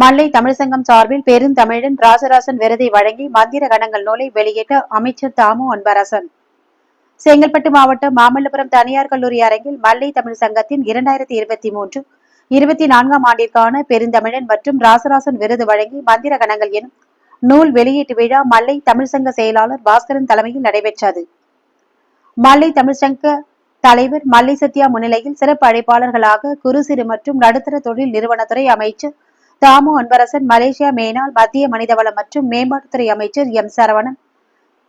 மல்லை தமிழ்சங்கம் சார்பில் பெருந்தமிழன் ராசராசன் விருதை வழங்கி மந்திர கணங்கள் நூலை வெளியிட்ட அமைச்சர் தாமு அன்பரசன். செங்கல்பட்டு மாவட்டம் மாமல்லபுரம் தனியார் கல்லூரி அரங்கில் மல்லை தமிழ் சங்கத்தின் இரண்டாயிரத்தி இருபத்தி மூன்று இருபத்தி நான்காம் ஆண்டிற்கான பெருந்தமிழன் மற்றும் ராசராசன் விருது வழங்கி மந்திர கணங்கள் எனும் நூல் வெளியீட்டு விழா மல்லை தமிழ்சங்க செயலாளர் பாஸ்கரன் தலைமையில் நடைபெற்றது. மல்லை தமிழ்சங்க தலைவர் மல்லை சத்யா முன்னிலையில் சிறப்பு அழைப்பாளர்களாக குறு சிறு மற்றும் நடுத்தர தொழில் நிறுவனத்துறை அமைச்சர் தாமு அன்பரசன் மலேசியா மேனாள் மத்திய மனிதவள மற்றும் மேம்பாட்டுத்துறை அமைச்சர் M. Saravanan.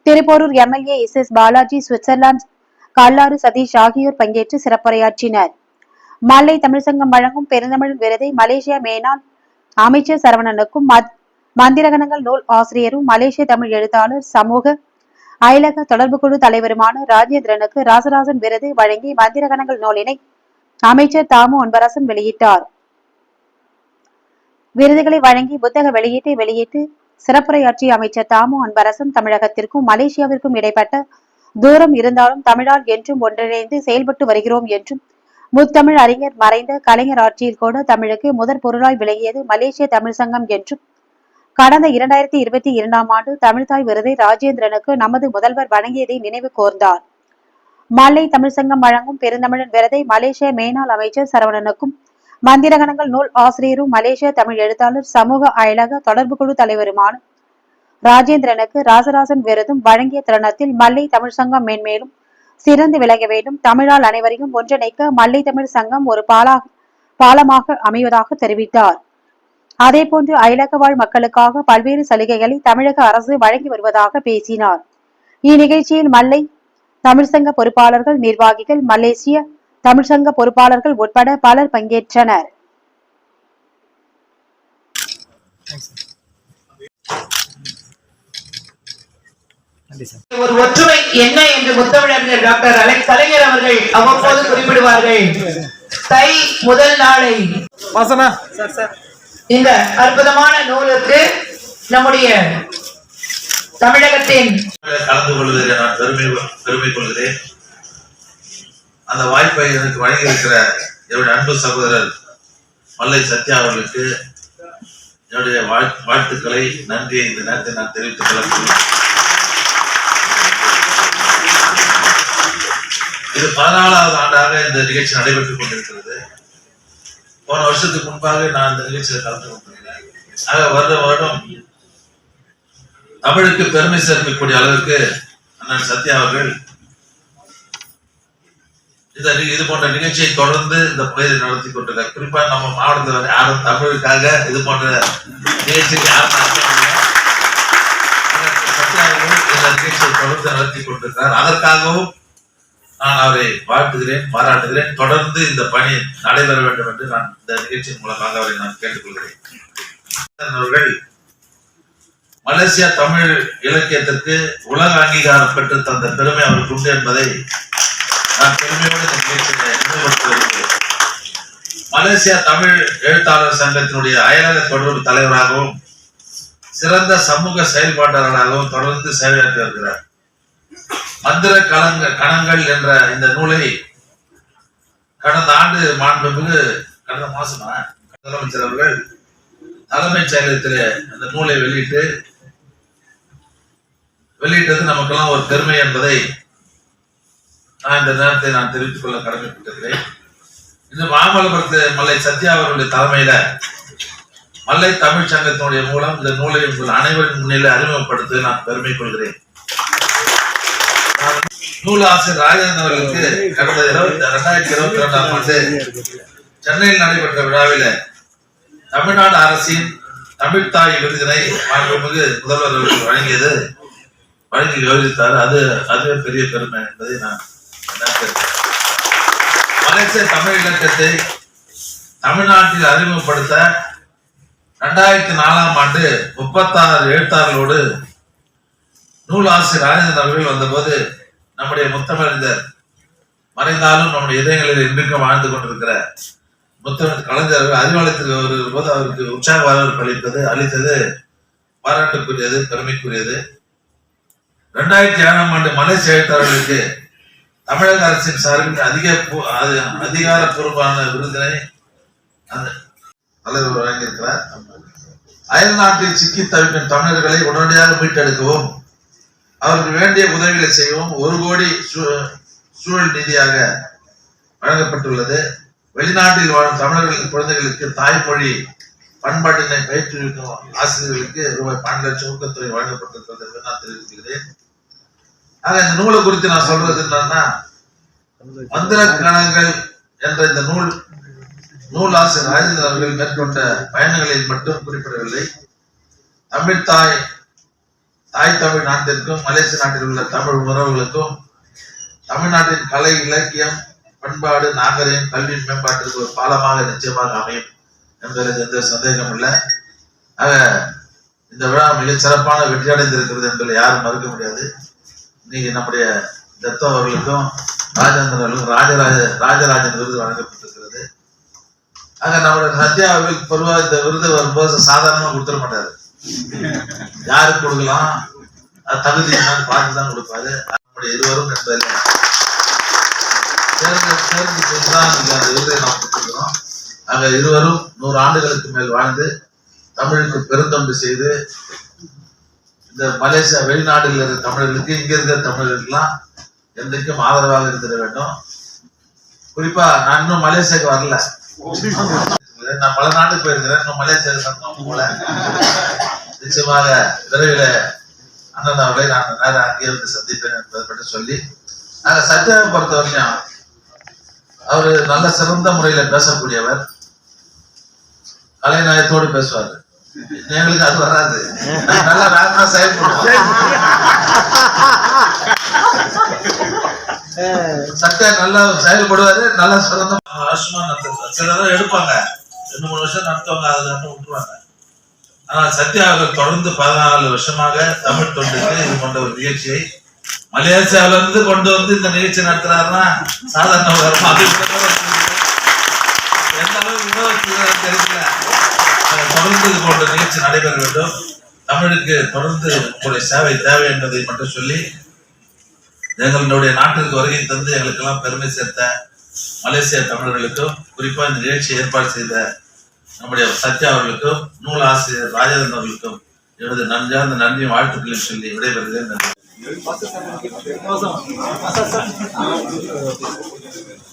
Thiruporur MLA S. S. Balaji Switzerland Kallaru Satish ஆகியோர் பங்கேற்று சிறப்புரையாற்றினர். மல்லை தமிழ்சங்கம் வழங்கும் பெருந்தமிழ் விருதை மலேசியா மேனாள் அமைச்சர் சரவணனுக்கும் மத்- மந்திரகணங்கள் நூல் ஆசிரியரும் மலேசிய தமிழ் எழுத்தாளர் சமூக அயலக தொடர்பு குழு தலைவருமான ராஜேந்திரனுக்கு ராசராசன் விருது வழங்கி மந்திரகணங்கள் நூலினை அமைச்சர் தாமு அன்பரசன் வெளியிட்டார். விருதுகளை வழங்கி புத்தக வெளியீட்டை வெளியிட்டு சிறப்புரையாற்றிய அமைச்சர் தாமு அன்பரசன் தமிழகத்திற்கும் மலேசியாவிற்கும் இடைப்பட்ட தூரம் இருந்தாலும் தமிழால் என்றும் ஒன்றிணைந்து செயல்பட்டு வருகிறோம் என்றும் முத்தமிழ் அறிஞர் மறைந்த கலைஞர் ஆட்சியில் கூட தமிழுக்கு முதற் பொருளாய் விளங்கியது மலேசிய தமிழ் சங்கம் என்றும் கடந்த இரண்டாயிரத்தி இருபத்தி இரண்டாம் ஆண்டு தமிழ்தாய் விருதை ராஜேந்திரனுக்கு நமது முதல்வர் வழங்கியதை நினைவு கோர்ந்தார். மல்லை தமிழ் சங்கம் வழங்கும் பெருந்தமிழன் விருதை மலேசிய மேனாள் அமைச்சர் சரவணனுக்கும் மந்திரகணங்கள் நூல் ஆசிரியரும் மலேசிய தமிழ் எழுத்தாளர் சமூக அயலக தொடர்பு குழு தலைவருமான ராஜேந்திரனுக்கு ராசராசன் விருதும் வழங்கிய தருணத்தில் மல்லை தமிழ் சங்கம் மேன்மேலும் சிறந்து விளங்க வேண்டும். தமிழால் அனைவரையும் ஒன்றிணைக்க மல்லை தமிழ் சங்கம் ஒரு பாலா பாலமாக அமைவதாக தெரிவித்தார். அதேபோன்று அயலக வாழ் மக்களுக்காக பல்வேறு சலுகைகளை தமிழக அரசு வழங்கி வருவதாக பேசினார். இந்நிகழ்ச்சியில் மல்லை தமிழ்சங்க பொறுப்பாளர்கள் நிர்வாகிகள் மலேசிய தமிழ்சங்க பொறுப்பாளர்கள் உட்பட பலர் பங்கேற்றனர். நன்றி சார். ஒரு ஒற்றுமை என்ன என்று முத்தமிழறிஞர் டாக்டர் அலெக்ஸ் கலைஞர் அவர்கள் அவ்வப்போது குறிப்பிடுவார்கள். தை முதல் நாளை. வாசனா. சார் சார் இந்த அற்புதமான நூலுக்கு நம்முடைய தமிழகத்தின் கலந்து கொள்வதில் நான் பெருமை பெருமை கொள்கிறேன். அந்த வாய்ப்பை எனக்கு வழங்கியிருக்கிற என்னுடைய அன்பு சகோதரர் மல்லை சத்யா அவர்களுக்கு என்னுடைய வாழ்த்துக்களை நன்றியை இந்த நேரத்தில் நான் தெரிவித்துக் கொள்ளக்கூடிய இது பதினாலாவது ஆண்டாக இந்த நிகழ்ச்சி நடைபெற்றுக் கொண்டிருக்கிறது. போன வருஷத்துக்கு முன்பாக நான் இந்த நிகழ்ச்சியில் கலந்து கொண்டிருக்கிறேன் ஆக வருட வருடம் தமிழுக்கு பெருமை சேர்க்கக்கூடிய அளவிற்கு அண்ணன் சத்யா அவர்கள் இந்த இது போன்ற நிகழ்ச்சியை தொடர்ந்து இந்த பகுதியை நடத்தி கொண்டிருக்கார். குறிப்பா நம்ம மாவட்டத்தில் யாரும் தமிழுக்காக இது போன்ற நிகழ்ச்சிக்கு யாரும் இந்த நிகழ்ச்சியை தொடர்ந்து நடத்தி கொண்டிருக்கிறார். அதற்காகவும் நான் அவரை வாழ்த்துகிறேன் பாராட்டுகிறேன். தொடர்ந்து இந்த பணி நடைபெற வேண்டும் என்று நான் இந்த நிகழ்ச்சியின் மூலமாக அவரை நான் கேட்டுக்கொள்கிறேன். அவர்கள் மலேசியா தமிழ் இலக்கியத்திற்கு உலக அங்கீகாரம் பெற்று தந்த பெருமை அவருக்கு உண்டு என்பதை நான் பெருமையோடு இந்த மலேசியா தமிழ் எழுத்தாளர் சங்கத்தினுடைய அயலக தொடர்பு தலைவராகவும் சிறந்த சமூக செயல்பாட்டாளராகவும் தொடர்ந்து சேவையாற்றி வருகிறார். மந்திர கலங்க கணங்கள் என்ற இந்த நூலை கடந்த ஆண்டு மாண்புமிகு கடந்த மாசமா முதலமைச்சர் அவர்கள் தலைமைச் செயலகத்தில் அந்த நூலை வெளியிட்டு வெளியிட்டது நமக்கெல்லாம் ஒரு பெருமை என்பதை இந்த நேரத்தை நான் தெரிவித்துக் கொள்ள கடமைப்பட்டிருக்கிறேன். இந்த மாமல்லபுரத்து மல்லை சத்யா அவர்களுடைய தலைமையில மல்லை தமிழ் சங்கத்தினுடைய மூலம் இந்த நூலை உங்கள் அனைவரின் முன்னிலை அறிமுகப்படுத்த நான் பெருமை கொள்கிறேன். நான் நூல் ஆசிரியர் ராஜேந்திரன் அவர்களுக்கு கடந்த இருபத்தி ரெண்டாயிரத்தி இருபத்தி ரெண்டாம் ஆண்டு சென்னையில் நடைபெற்ற விழாவில தமிழ்நாடு அரசின் தமிழ்த்தாய் விருதினை மாண்புமிகு முதல்வர் அவர்கள் வழங்கியது வழங்கி கௌரவித்தார். அது அதுவே பெரிய பெருமை என்பதை நான் மலேசிய தமிழ் இலக்கத்தை தமிழ்நாட்டில் அறிமுகப்படுத்த ரெண்டாயிரத்தி நாலாம் ஆண்டு முப்பத்தாறு எழுத்தாளர்களோடு நூலாசிரியர் ராஜேந்திரன் அவர்கள் வந்தபோது நம்முடைய முத்தமிழறிஞர் மறைந்தாலும் நம்முடைய இதயங்களில் இன்றைக்கும் வாழ்ந்து கொண்டிருக்கிற முத்தமிழ் கலைஞர் அறிவாலயத்தில் வருகிற போது அவருக்கு உற்சாக வரவேற்பு அளிப்பது அளித்தது பாராட்டுக்குரியது பெருமைக்குரியது. ரெண்டாயிரத்தி ஏழாம் ஆண்டு மலேசிய எழுத்தாளர்களுக்கு தமிழக அரசின் சார்பில் அதிக பூ- அது- அதிகாரப்பூர்வமான விருதினை அந்த தலைவர் வழங்கியிருக்கிறார். அயல் நாட்டில் சிக்கி தவிக்கும் தமிழர்களை உடனடியாக மீட்டெடுக்கவும் அவருக்கு வேண்டிய உதவிகளை செய்யவும் ஒரு கோடி சூ- சூழல் நிதியாக வழங்கப்பட்டுள்ளது. வெளிநாட்டில் வாழும் தமிழர்களின் குழந்தைகளுக்கு தாய்மொழி பண்பாட்டினை பயிற்றுவிக்கும் ஆசிரியர்களுக்கு ரூபாய் பன்னெண்டு லட்சம் ஊக்கத்தொகை வழங்கப்பட்டிருக்கிறது என்று நான் தெரிவித்துக்கிறேன். ஆக இந்த நூலை குறித்து நான் சொல்றது என்னன்னா மந்திர கணங்கள் என்ற இந்த நூல் நூல் ஆசிரியர் ராஜேந்திரன் அவர்கள் மேற்கொண்ட பயணங்களில் மட்டும் குறிப்பிடவில்லை. தமிழ் தாய் தாய் தமிழ் நாட்டிற்கும் மலேசிய நாட்டில் உள்ள தமிழ் உறவுகளுக்கும் தமிழ்நாட்டின் கலை இலக்கியம் பண்பாடு நாகரிகம் கல்வி மேம்பாட்டிற்கு ஒரு பாலமாக நிச்சயமாக அமையும் என்பதில் எந்த சந்தேகம் இல்லை. ஆக இந்த விழா மிகச் சிறப்பான வெற்றி அடைந்திருக்கிறது என்பதை யாரும் மறுக்க முடியாது. இன்னைக்கு நம்முடைய தத்தோ அவர்களுக்கும் ராஜேந்திரன் அவர்களுக்கும் ராஜராஜ ராஜராஜன் விருது வழங்கப்பட்டிருக்கிறது. ஆக நம்முடைய சத்யா அவர்களுக்கு பொதுவாக இந்த விருது வரும்போது சாதாரணமா கொடுத்துட மாட்டாரு. யாருக்கு கொடுக்கலாம்? அது தகுதி என்னன்னு பார்த்து தான் கொடுப்பாரு. நம்முடைய இருவரும் நண்பர்கள் சேர்ந்து சேர்ந்து அந்த விருதை நாம் கொடுத்துருக்கிறோம். ஆக இருவரும் நூறு ஆண்டுகளுக்கு மேல் வாழ்ந்து தமிழுக்கு பெருந்தொண்டு செய்து இந்த மலேசியா வெளிநாடுகளில் இருக்கிற தமிழர்களுக்கு இங்க இருக்கிற தமிழர்களுக்கெல்லாம் என்றைக்கும் ஆதரவாக இருந்திட வேண்டும். குறிப்பா நான் இன்னும் மலேசியாவுக்கு வரல. நான் பல நாட்டுக்கு போயிருக்கிறேன். இன்னும் மலேசியாவுக்கு போல. நிச்சயமாக விரைவில் அண்ணன் அவர்களை நான் நேரம் அங்கே வந்து சந்திப்பேன் என்பதை பற்றி சொல்லி நாங்கள் சத்யாவை பொறுத்த வரைக்கும் அவர் நல்ல சிறந்த முறையில பேசக்கூடியவர். கலைநயத்தோடு பேசுவார். எங்களுக்கு அது வராது. நல்லா வேகமா செயல்படுவோம். சத்யா நல்லா செயல்படுவாரு நல்லா சிறந்த வருஷமா நடத்துவார் சிலரும் எடுப்பாங்க. ரெண்டு மூணு வருஷம் நடத்துவாங்க அதை விட்டுருவாங்க. ஆனா சத்யா அவர்கள் தொடர்ந்து பதினாலு வருஷமாக தமிழ் தொண்டுக்கு இது போன்ற ஒரு நிகழ்ச்சியை மலேசியாவில இருந்து கொண்டு வந்து இந்த நிகழ்ச்சி நடத்துறாருன்னா சாதாரண வருமா அது எந்த அளவுக்கு விவரிக்கிறது தெரியல அதை தொடர்ந்து இது போன்ற நிகழ்ச்சி நடைபெற வேண்டும். தமிழுக்கு தொடர்ந்து உங்களுடைய சேவை தேவை என்பதை மட்டும் சொல்லி எங்களுடைய நாட்டிற்கு வருகை தந்து எங்களுக்கெல்லாம் பெருமை சேர்த்த மலேசிய தமிழர்களுக்கும் குறிப்பா இந்த நிகழ்ச்சியை ஏற்பாடு செய்த நம்முடைய சத்யா அவர்களுக்கும் நூல் ஆசிரியர் ராஜேந்திரன் அவர்களுக்கும் எனது நன்றார்ந்த நன்றி வாழ்த்துக்களையும் சொல்லி விடைபெறுகிறேன். நன்றி.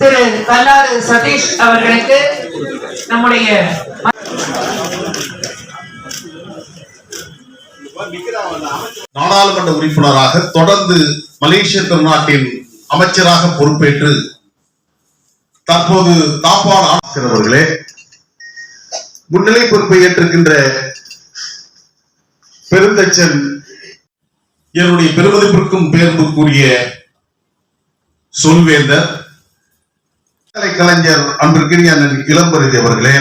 திரு கல்லாறு சதீஷ் அவர்களுக்கு நம்முடைய நாடாளுமன்ற உறுப்பினராக தொடர்ந்து மலேசிய திருநாட்டின் அமைச்சராக பொறுப்பேற்று தற்போது காப்பாடு முன்னிலை பொறுப்பை ஏற்றிருக்கின்ற பெருந்தச்சன் என்னுடைய பெருமதிப்பிற்கும் பேர்ந்துக்குரிய சொல்வேந்தர் கலைஞர் அன்பிற்கினிய இளம்பருதி அவர்களே